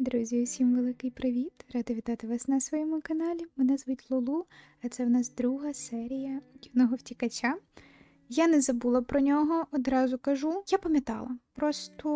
Друзі, усім великий привіт! Рада вітати вас на своєму каналі. Мене звуть Лулу, а це в нас друга серія юного втікача. Я не забула про нього, одразу кажу. Я пам'ятала. Просто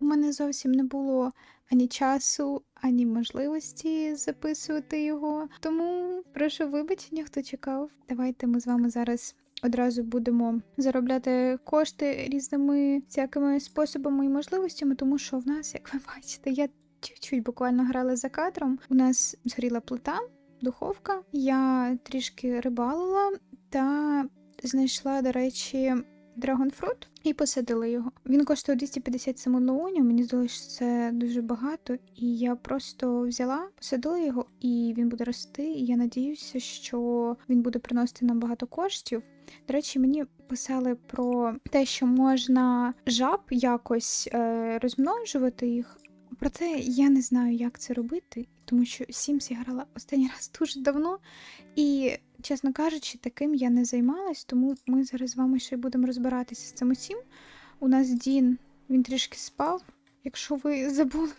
у мене зовсім не було ані часу, ані можливості записувати його. Тому прошу вибачення, хто чекав. Давайте ми з вами зараз одразу будемо заробляти кошти різними всякими способами і можливостями, тому що в нас, як ви бачите, я чуть-чуть буквально грала за кадром. У нас згоріла плита, духовка. Я трішки рибалила та знайшла, до речі, драгонфрут і посадила його. Він коштує 250 самолеонів, мені здалося, що це дуже багато. І я просто взяла, посадила його, і він буде рости. І я надіюся, що він буде приносити нам багато коштів. До речі, мені писали про те, що можна жаб якось е, розмножувати їх. Проте я не знаю, як це робити, тому що Sims я грала останній раз дуже давно, і, чесно кажучи, таким я не займалась, тому ми зараз з вами ще й будемо розбиратися з цим усім. У нас Дін, він трішки спав. Якщо ви забули,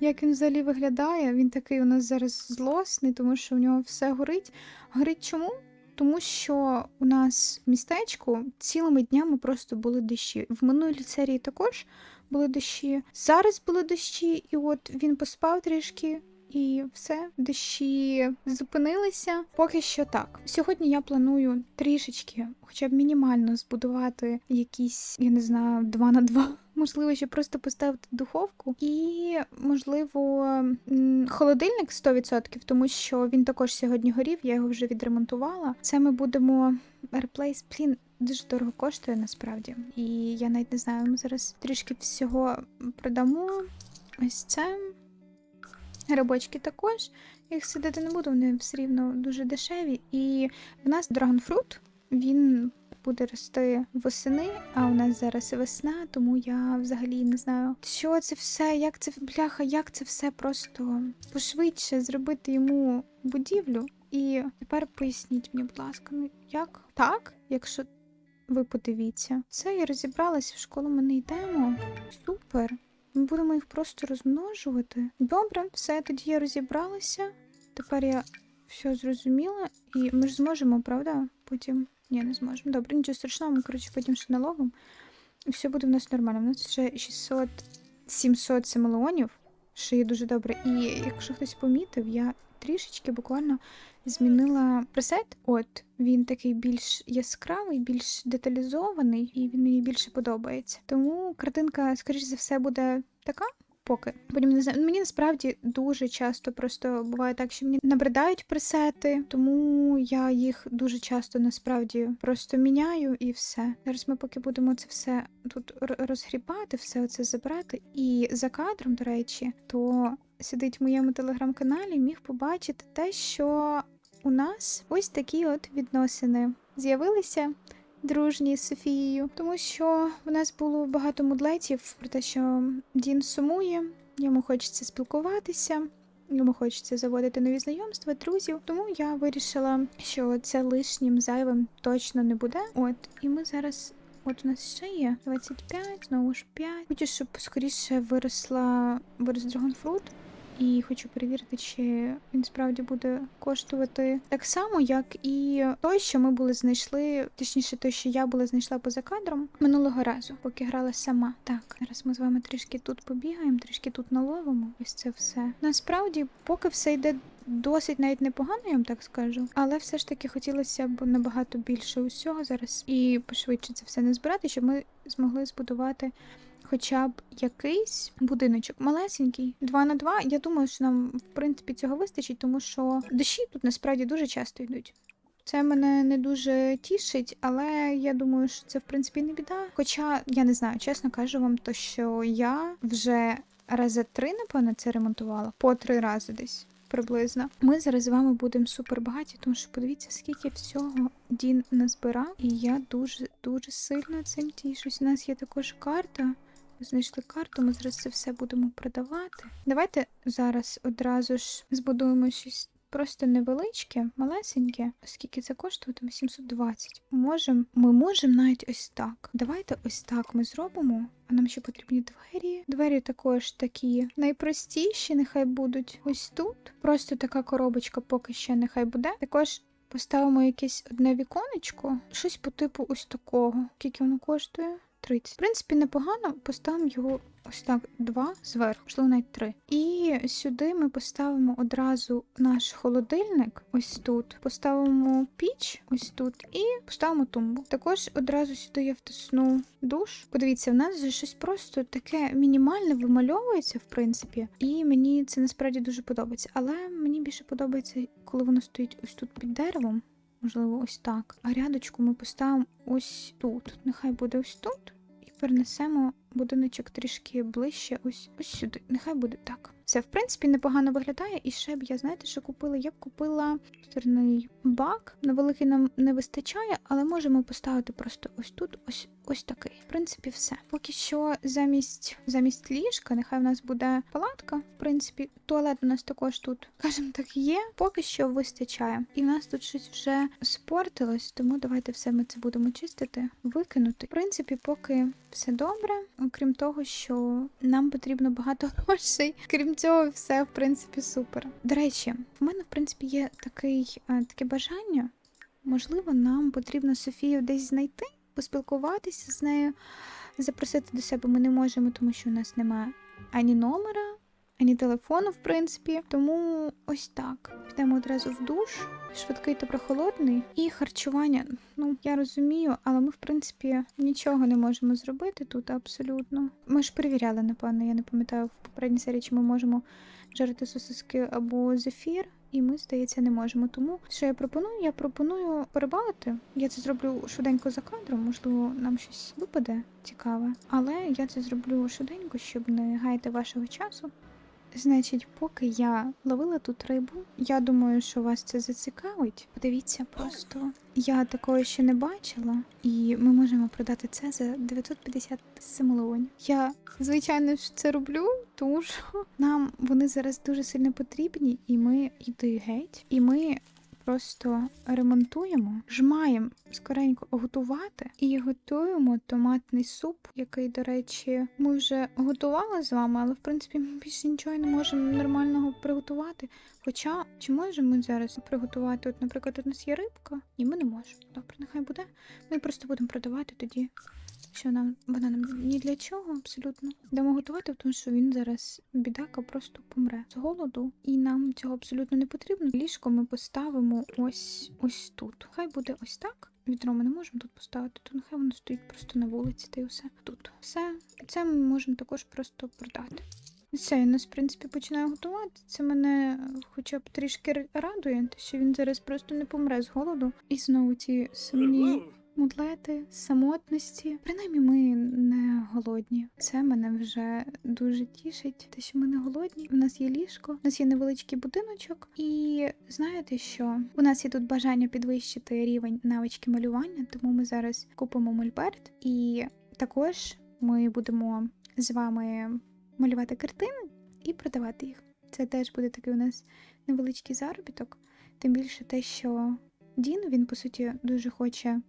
як він взагалі виглядає, він такий у нас зараз злосний, тому що у нього все горить. Горить чому? Тому що у нас в містечку цілими днями просто були дощі. В минулій серії також були дощі. Зараз були дощі, і от він поспав трішки. І все, дощі зупинилися. Поки що так. Сьогодні я планую трішечки, хоча б мінімально збудувати якісь, я не знаю, 2 на 2 Можливо, ще просто поставити духовку і, можливо, холодильник 100%, тому що він також сьогодні горів, я його вже відремонтувала. Це ми будемо Airplace, блін, дуже дорого коштує насправді. І я навіть не знаю, ми зараз трішки всього продамо. Ось це. Грибочки також. Їх сидити не буду, вони все рівно дуже дешеві. І в нас драгонфрут, він буде рости восени, а у нас зараз весна, тому я взагалі не знаю, що це все, як це бляха, як це все просто пошвидше зробити йому будівлю. І тепер поясніть мені, будь ласка, ну як так, якщо ви подивіться, це я розібралася в школу. Ми не йдемо. Супер. Ми будемо їх просто розмножувати. Добре, все, тоді я розібралася. Тепер я все зрозуміла, і ми ж зможемо, правда? Потім. Ні, не зможемо. Добре, нічого страшного, ми, коротше, потім ще налогом. І все буде в нас нормально. У нас ще 600-700 семелеонів, що є дуже добре. І якщо хтось помітив, я трішечки буквально змінила пресет. От, він такий більш яскравий, більш деталізований, і він мені більше подобається. Тому картинка, скоріш за все, буде така. Поки потім не знаю. Мені насправді дуже часто просто буває так, що мені набридають пресети, тому я їх дуже часто насправді просто міняю і все. Зараз ми поки будемо це все тут розгрібати, все це забрати. І за кадром, до речі, то сидить в моєму телеграм-каналі, міг побачити те, що у нас ось такі от відносини з'явилися дружні з Софією, тому що в нас було багато мудлетів про те, що Дін сумує, йому хочеться спілкуватися. Йому хочеться заводити нові знайомства, друзів. Тому я вирішила, що це лишнім зайвим точно не буде. От, і ми зараз. От у нас ще є 25, знову ж 5. Хочу, щоб скоріше виросла вирос драгонфрут. І хочу перевірити, чи він справді буде коштувати так само, як і той, що ми були знайшли, точніше, той, що я була знайшла поза кадром минулого разу, поки грала сама. Так, зараз ми з вами трішки тут побігаємо, трішки тут наловимо. Ось це все. Насправді, поки все йде. Досить навіть непогано, я вам так скажу, але все ж таки хотілося б набагато більше усього зараз і пошвидше це все не збирати, щоб ми змогли збудувати хоча б якийсь будиночок малесенький, 2 на 2. Я думаю, що нам в принципі цього вистачить, тому що дощі тут насправді дуже часто йдуть. Це мене не дуже тішить, але я думаю, що це в принципі не біда. Хоча я не знаю, чесно кажу вам, то що я вже рази три, напевно, це ремонтувала по три рази десь. Приблизно ми зараз з вами будемо супер багаті, тому що подивіться, скільки всього Дін назбирав, і я дуже дуже сильно цим тішусь. У нас є також карта. Знайшли карту, ми зараз це все будемо продавати. Давайте зараз одразу ж збудуємо щось просто невеличке, малесеньке. Скільки це коштує? 720. Можем, ми можемо навіть ось так. Давайте ось так ми зробимо. А нам ще потрібні двері. Двері також такі найпростіші, нехай будуть ось тут. Просто така коробочка поки ще нехай буде. Також поставимо якесь одне віконечко, щось по типу ось такого. Скільки воно коштує? 30. В принципі, непогано. Поставимо його ось так, два зверху, можливо, навіть три. І сюди ми поставимо одразу наш холодильник, ось тут. Поставимо піч, ось тут, і поставимо тумбу. Також одразу сюди я втисну душ. Подивіться, в нас вже щось просто таке мінімальне вимальовується, в принципі, і мені це насправді дуже подобається. Але мені більше подобається, коли воно стоїть ось тут під деревом. Можливо, ось так. А рядочку ми поставимо ось тут. Нехай буде ось тут. І перенесемо будиночок трішки ближче, ось ось сюди. Нехай буде так. Все, в принципі, непогано виглядає. І ще б я, знаєте, що купила? Я б купила стерний бак. На великий нам не вистачає, але можемо поставити просто ось тут, ось ось такий. В принципі, все. Поки що замість замість ліжка, нехай в нас буде палатка. В принципі, туалет у нас також тут, скажімо так, є. Поки що вистачає. І в нас тут щось вже спортилось, тому давайте все ми це будемо чистити, викинути. В принципі, поки все добре, окрім того, що нам потрібно багато грошей. Крім цього, все в принципі супер. До речі, в мене в принципі є такий е, таке бажання. Можливо, нам потрібно Софію десь знайти, поспілкуватися з нею, запросити до себе ми не можемо, тому що у нас немає ані номера, ані телефону, в принципі. Тому ось так. Підемо одразу в душ, швидкий та прохолодний. І харчування. Ну, я розумію, але ми, в принципі, нічого не можемо зробити тут абсолютно. Ми ж перевіряли, напевно, я не пам'ятаю в попередній серії, чи ми можемо жарити сосиски або зефір. І ми, здається, не можемо. Тому що я пропоную? Я пропоную перебалити. Я це зроблю швиденько за кадром, можливо, нам щось випаде цікаве. Але я це зроблю швиденько, щоб не гаяти вашого часу. Значить, поки я ловила тут рибу, я думаю, що вас це зацікавить. Подивіться просто. Я такого ще не бачила, і ми можемо продати це за 950 симолонів. Я, звичайно ж, це роблю, тому що нам вони зараз дуже сильно потрібні, і ми йди геть, і ми. Просто ремонтуємо, жмаємо скоренько готувати і готуємо томатний суп, який, до речі, ми вже готували з вами, але в принципі ми більше нічого не можемо нормального приготувати. Хоча чи можемо ми зараз приготувати? От, наприклад, у нас є рибка, і ми не можемо. Добре, нехай буде. Ми просто будемо продавати тоді. Що нам вона нам ні для чого абсолютно Йдемо готувати, тому що він зараз бідака просто помре з голоду, і нам цього абсолютно не потрібно. Ліжко ми поставимо ось ось тут. Хай буде ось так. Відро ми не можемо тут поставити, то нехай воно стоїть просто на вулиці, та й все тут. Все, це ми можемо також просто продати. Все, він нас, в принципі, починає готувати. Це мене хоча б трішки радує, що він зараз просто не помре з голоду. І знову ці сумні мудлети, самотності. Принаймні, ми не голодні. Це мене вже дуже тішить. Те, що ми не голодні. У нас є ліжко, у нас є невеличкий будиночок, і знаєте що? У нас є тут бажання підвищити рівень навички малювання, тому ми зараз купимо мольберт, і також ми будемо з вами малювати картини і продавати їх. Це теж буде такий у нас невеличкий заробіток. Тим більше те, що Дін він по суті дуже хоче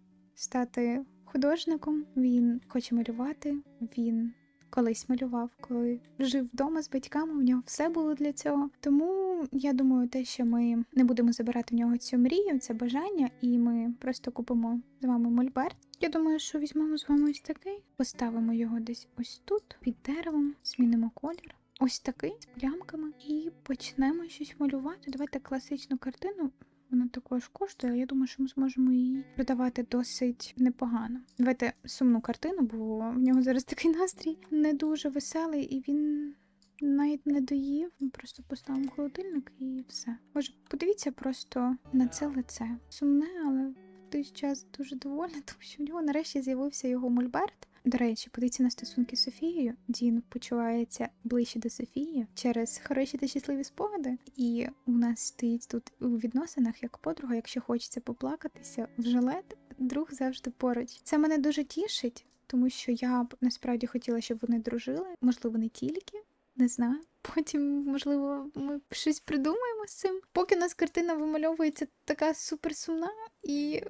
стати художником. Він хоче малювати. Він колись малював, коли жив вдома з батьками. У нього все було для цього. Тому я думаю, те, що ми не будемо забирати в нього цю мрію, це бажання, і ми просто купимо з вами мольберт. Я думаю, що візьмемо з вами ось такий, поставимо його десь ось тут, під деревом, змінимо колір. Ось такий з плямками, і почнемо щось малювати. Давайте класичну картину. Вона також коштує, але я думаю, що ми зможемо її продавати досить непогано. Давайте сумну картину, бо в нього зараз такий настрій не дуже веселий, і він навіть не доїв. Ми просто поставимо холодильник і все. Може, подивіться просто на це лице. Сумне, але в той час дуже довольна, тому що в нього нарешті з'явився його мольберт. До речі, подивіться на стосунки з Софією. Дін почувається ближче до Софії через хороші та щасливі спогади. І у нас стоїть тут у відносинах як подруга, якщо хочеться поплакатися в жилет, друг завжди поруч. Це мене дуже тішить, тому що я б насправді хотіла, щоб вони дружили, можливо, не тільки. Не знаю. Потім, можливо, ми щось придумаємо з цим. Поки у нас картина вимальовується така суперсумна і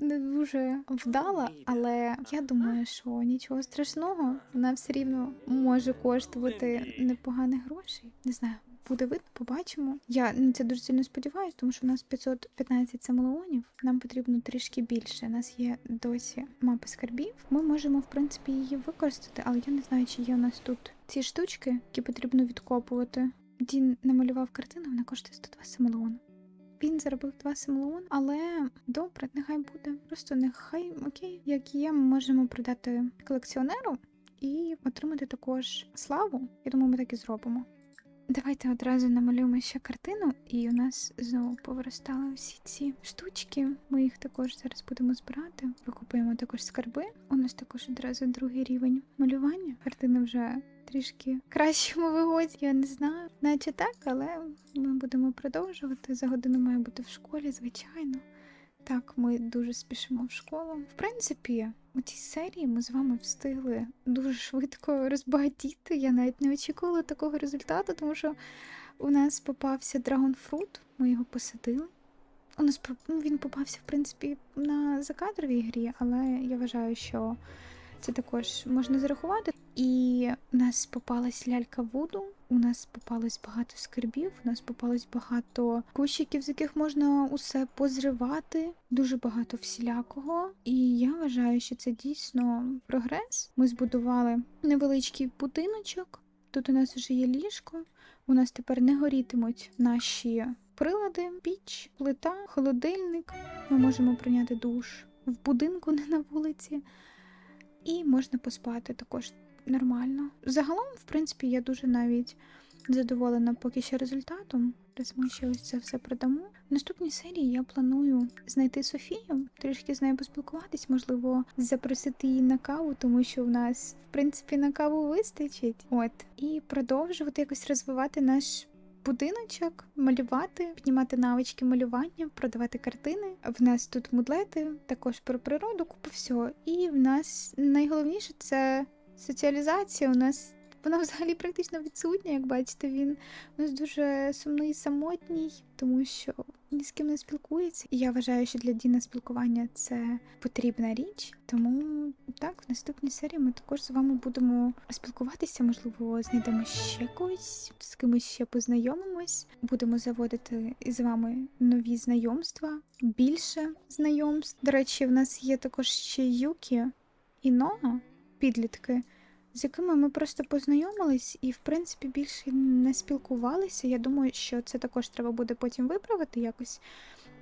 не дуже вдала, але я думаю, що нічого страшного, вона все рівно може коштувати непоганих грошей. Не знаю. Буде видно, побачимо. Я на це дуже сильно сподіваюся, тому що у нас 515 самолеонів. Нам потрібно трішки більше. У нас є досі мапи скарбів. Ми можемо, в принципі, її використати, але я не знаю, чи є у нас тут ці штучки, які потрібно відкопувати. Дін намалював картину, вона коштує 102 самолеони. Він заробив два Симлеон, але добре, нехай буде. Просто нехай окей, як є, ми можемо продати колекціонеру і отримати також славу. Я думаю, ми так і зробимо. Давайте одразу намалюємо ще картину, і у нас знову повиростали всі ці штучки. Ми їх також зараз будемо збирати. Викупуємо також скарби. У нас також одразу другий рівень малювання. Картина вже трішки кращому вигоді, я не знаю. Наче так, але ми будемо продовжувати. За годину має бути в школі, звичайно. Так, ми дуже спішимо в школу. В принципі, у цій серії ми з вами встигли дуже швидко розбагатіти. Я навіть не очікувала такого результату, тому що у нас попався драгонфрут, ми його посадили. У нас ну, він попався, в принципі, на закадровій грі, але я вважаю, що це також можна зарахувати. І у нас попалась лялька Вуду, у нас попалось багато скарбів, у нас попалось багато кущиків, з яких можна усе позривати, дуже багато всілякого. І я вважаю, що це дійсно прогрес. Ми збудували невеличкий будиночок. Тут у нас вже є ліжко. У нас тепер не горітимуть наші прилади, піч, плита, холодильник. Ми можемо прийняти душ в будинку, не на вулиці. І можна поспати також нормально. Загалом, в принципі, я дуже навіть задоволена поки що результатом. Раз ми ще ось це все продамо. В наступній серії я планую знайти Софію, трішки з нею поспілкуватись, можливо, запросити її на каву, тому що в нас, в принципі, на каву вистачить. От, і продовжувати якось розвивати наш. Будиночок, малювати, піднімати навички малювання, продавати картини. В нас тут мудлети, також про природу, купа всього. І в нас найголовніше це соціалізація. У нас вона взагалі практично відсутня, як бачите, він у нас дуже сумний, самотній, тому що ні з ким не спілкується. І я вважаю, що для Діна спілкування це потрібна річ. Тому так, в наступній серії ми також з вами будемо спілкуватися. Можливо, знайдемо ще когось, з кимось ще познайомимось. Будемо заводити з вами нові знайомства, більше знайомств. До речі, в нас є також ще Юкі і Ноа, підлітки з якими ми просто познайомились і, в принципі, більше не спілкувалися. Я думаю, що це також треба буде потім виправити якось.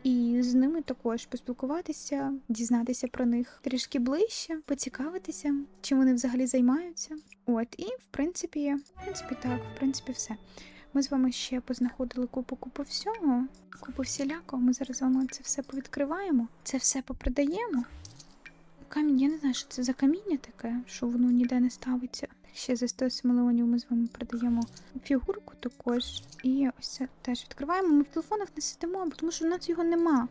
І з ними також поспілкуватися, дізнатися про них трішки ближче, поцікавитися, чим вони взагалі займаються. От, і в принципі, в принципі, так, в принципі, все. Ми з вами ще познаходили купу купу всього, купу всілякого. Ми зараз з вами це все повідкриваємо, це все попродаємо. Камінь, я не знаю, що це за каміння таке, що воно ніде не ставиться. Ще за 100 мільйонів ми з вами продаємо фігурку також. І ось це теж відкриваємо. Ми в телефонах не сидимо, тому що в нас його нема.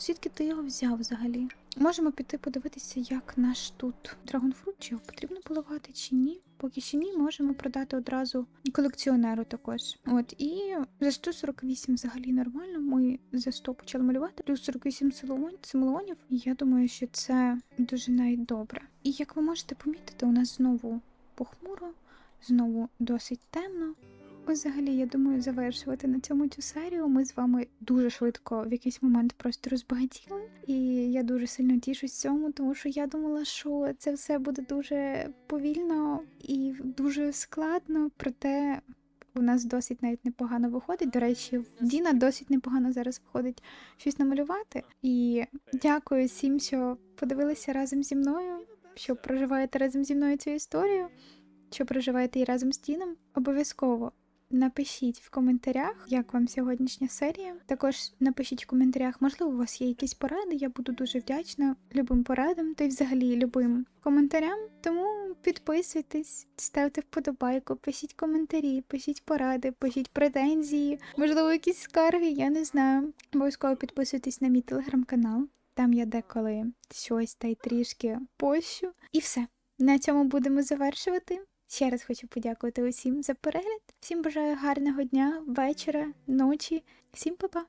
Звідки ти його взяв взагалі? Можемо піти подивитися, як наш тут драгонфрут, чи його потрібно поливати, чи ні. Поки що ні, можемо продати одразу колекціонеру також. От і за 148 взагалі нормально. Ми за 100 почали малювати. Плюс 48 симулонів. І я думаю, що це дуже навіть добре. І як ви можете помітити, у нас знову похмуро, знову досить темно. Взагалі, я думаю, завершувати на цьому цю серію. Ми з вами дуже швидко в якийсь момент просто розбагатіли. І я дуже сильно тішусь цьому, тому що я думала, що це все буде дуже повільно і дуже складно, проте. У нас досить навіть непогано виходить. До речі, в Діна досить непогано зараз виходить щось намалювати. І дякую всім, що подивилися разом зі мною, що проживаєте разом зі мною цю історію, що проживаєте і разом з Діном. Обов'язково Напишіть в коментарях, як вам сьогоднішня серія. Також напишіть в коментарях, можливо, у вас є якісь поради. Я буду дуже вдячна любим порадам та й взагалі любим коментарям. Тому підписуйтесь, ставте вподобайку, пишіть коментарі, пишіть поради, пишіть претензії, можливо, якісь скарги, я не знаю. Обов'язково підписуйтесь на мій телеграм-канал. Там я деколи щось та й трішки пощу. І все. На цьому будемо завершувати. Ще раз хочу подякувати усім за перегляд. Всім бажаю гарного дня, вечора, ночі. Всім па-па!